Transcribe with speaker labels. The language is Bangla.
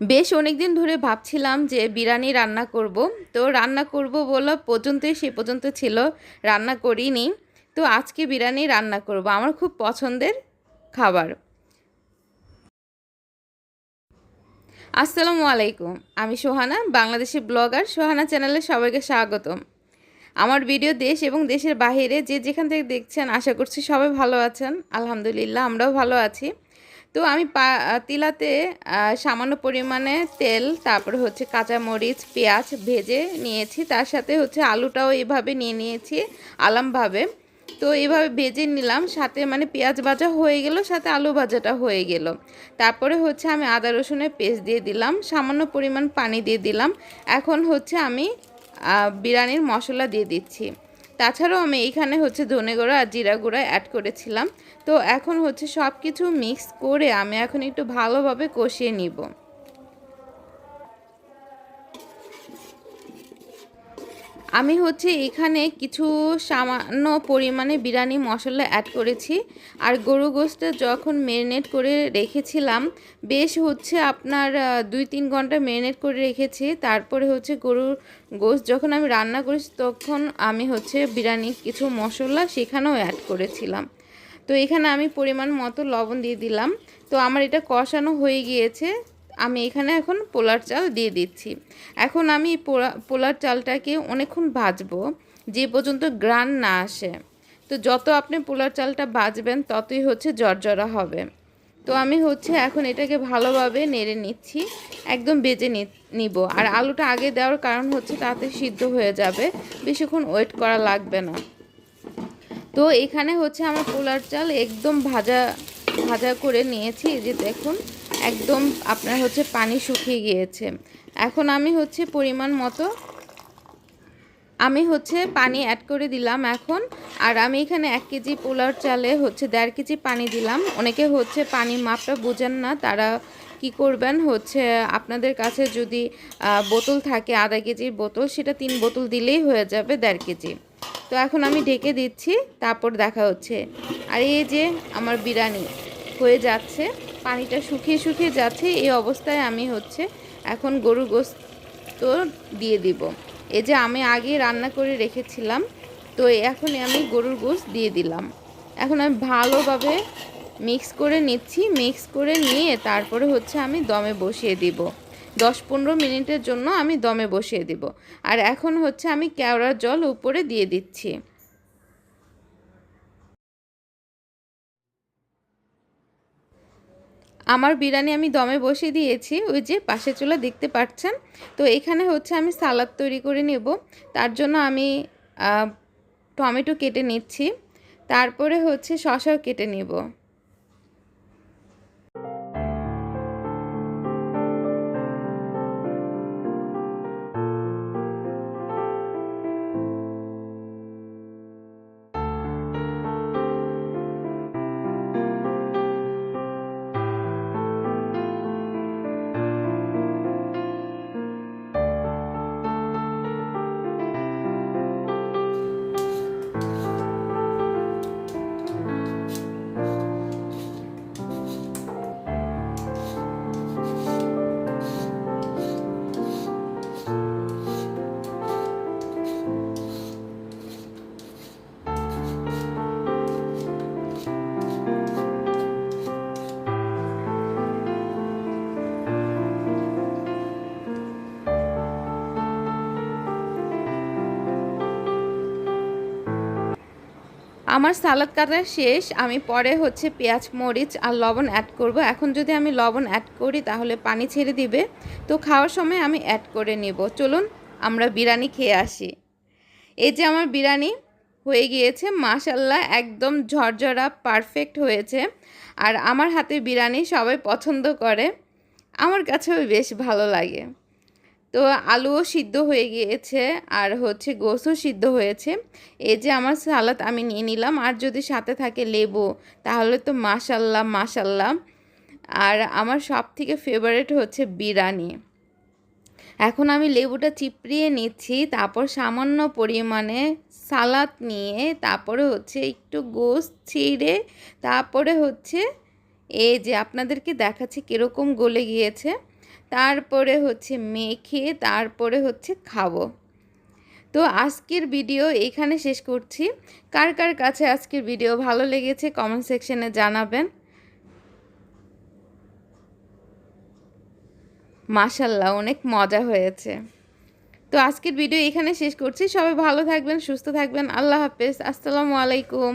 Speaker 1: বেশ অনেক দিন ধরে ভাবছিলাম যে বিরিয়ানি রান্না করব। তো রান্না করব বলা পর্যন্তই সে পর্যন্ত ছিল, রান্না করিনি। তো আজকে বিরিয়ানি রান্না করব, আমার খুব পছন্দের খাবার। আসসালামু আলাইকুম, আমি সোহানা, বাংলাদেশি ব্লগার। সোহানা চ্যানেলে সবাইকে স্বাগতম। আমার ভিডিও দেশ এবং দেশের বাইরে যে যেখান থেকে দেখছেন, আশা করছি সবাই ভালো আছেন। আলহামদুলিল্লাহ, আমরাও ভালো আছি। তো আমি তিলাতে সামান্য পরিমাণে তেল, তারপরে হচ্ছে কাঁচামরিচ পেঁয়াজ ভেজে নিয়েছি। তার সাথে হচ্ছে আলুটাও এভাবে নিয়ে নিয়েছি আলামভাবে। তো এইভাবে ভেজে নিলাম, সাথে মানে পেঁয়াজ ভাজা হয়ে গেল, সাথে আলু ভাজাটা হয়ে গেল। তারপরে হচ্ছে আমি আদা রসুনের পেস্ট দিয়ে দিলাম, সামান্য পরিমাণ পানি দিয়ে দিলাম। এখন হচ্ছে আমি বিরিয়ানির মশলা দিয়ে দিচ্ছি। তাছাড়াও আমি এইখানে হচ্ছে ধনে গুঁড়া আর জিরা গুঁড়ো অ্যাড করেছিলাম। তো এখন হচ্ছে সব কিছু মিক্স করে আমি এখন একটু ভালোভাবে কষিয়ে নিব। আমি হচ্ছে এখানে কিছু সামান্য পরিমাণে বিরিয়ানি মশলা অ্যাড করেছি। আর গরু গোশটা যখন ম্যারিনেট করে রেখেছিলাম, বেশ হচ্ছে আপনার দুই তিন ঘণ্টা ম্যারিনেট করে রেখেছি। তারপরে হচ্ছে গরুর গোশ যখন আমি রান্না করেছি, তখন আমি হচ্ছে বিরিয়ানি কিছু মশলা সেখানেও অ্যাড করেছিলাম। তো এখানে আমি পরিমাণ মতো লবণ দিয়ে দিলাম। তো আমার এটা কষানো হয়ে গিয়েছে। আমি এখানে এখন পোলার চাল দিয়ে দিচ্ছি। এখন আমি পোলা- পোলার চালটাকে অনেকক্ষণ ভাজবো, যে পর্যন্ত গ্রান না আসে। তো যত আপনি পোলার চালটা ভাজবেন, ততই হচ্ছে জর্জরা হবে। তো আমি হচ্ছে এখন এটাকে ভালোভাবে নেড়ে নিচ্ছি, একদম বেজে নিব। আর আলুটা আগে দেওয়ার কারণ হচ্ছে তাতে সিদ্ধ হয়ে যাবে, বেশিক্ষণ ওয়েট করা লাগবে না। তো এখানে হচ্ছে আমার পোলার চাল একদম ভাজা ভাজা করে নিয়েছি যে দেখুন। একদম আপনার হচ্ছে পানি শুকিয়ে গিয়েছে। এখন আমি হচ্ছে পরিমাণ মতো আমি হচ্ছে পানি অ্যাড করে দিলাম এখন। আর আমি এখানে এক কেজি পোলার চালে হচ্ছে দেড় কেজি পানি দিলাম। অনেকে হচ্ছে পানি মাপটা বোঝেন না, তারা কি করবেন হচ্ছে আপনাদের কাছে যদি বোতল থাকে, আধা কেজির বোতল, সেটা তিন বোতল দিলেই হয়ে যাবে দেড় কেজি। তো এখন আমি ঢেকে দিচ্ছি, তারপর দেখা হচ্ছে। আর এই যে আমার বিরিয়ানি হয়ে যাচ্ছে। পানিটা শুকিয়ে শুকিয়ে যাচ্ছে, এই অবস্থায় আমি হচ্ছে এখন গরু গোস্ত দিয়ে দিব। এই যে আমি আগে রান্না করে রেখেছিলাম, তো এখন আমি গরুর গোস্ত দিয়ে দিলাম। এখন আমি ভালোভাবে মিক্স করে নিচ্ছি, মিক্স করে নিয়ে তারপরে হচ্ছে আমি দমে বসিয়ে দিব। দশ পনেরো মিনিটের জন্য আমি দমে বসিয়ে দিব। আর এখন হচ্ছে আমি কেওড়ার জল উপরে দিয়ে দিচ্ছি। আমার বিরিয়ানি আমি দমে বসিয়ে দিয়েছি, ওই যে পাশে চুলা দেখতে পাচ্ছেন। তো এখানে হচ্ছে আমি সালাদ তৈরি করে নেব। তার জন্য আমি টমেটো কেটে নিচ্ছি। তারপরে হচ্ছে শশাও কেটে নেব। আমার সালাদ কাটা শেষ, আমি পরে হচ্ছে পেঁয়াজ, মরিচ আর লবণ অ্যাড করব। এখন যদি আমি লবণ অ্যাড করি তাহলে পানি ছেড়ে দিবে। তো খাওয়ার সময় আমি অ্যাড করে নেব। চলুন আমরা বিরিয়ানি খেয়ে আসি। এই যে আমার বিরিয়ানি হয়ে গিয়েছে মাশাল্লাহ একদম ঝরঝরা পারফেক্ট হয়েছে। আর আমার হাতে বিরিয়ানি সবাই পছন্দ করে। আমার কাছেও বেশ ভালো লাগে। তো আলুও সিদ্ধ হয়ে গিয়েছে আর হচ্ছে গোসও সিদ্ধ হয়েছে। এই যে আমার সালাদ আমি নিয়ে নিলাম। আর যদি সাথে থাকে লেবু, তাহলে তো মাশাল্লাহ মাশাল্লাহ। আর আমার সব থেকে ফেভারিট হচ্ছে বিরিয়ানি। এখন আমি লেবুটা চিপড়িয়ে নিচ্ছি, তারপর সামান্য পরিমাণে সালাদ নিয়ে তারপরে হচ্ছে একটু গোস ছিঁড়ে তারপরে হচ্ছে এই যে আপনাদেরকে দেখাচ্ছি কীরকম গলে গিয়েছে। তারপরে হচ্ছে মেখে, তারপরে হচ্ছে খাব। তো আজকের ভিডিও এখানে শেষ করছি। কার কার কাছে আজকের ভিডিও ভালো লেগেছে কমেন্ট সেকশনে জানাবেন। মাশাল্লাহ, অনেক মজা হয়েছে। তো আজকের ভিডিও এখানে শেষ করছি। সবাই ভালো থাকবেন, সুস্থ থাকবেন। আল্লাহ হাফেজ। আসসালামু আলাইকুম।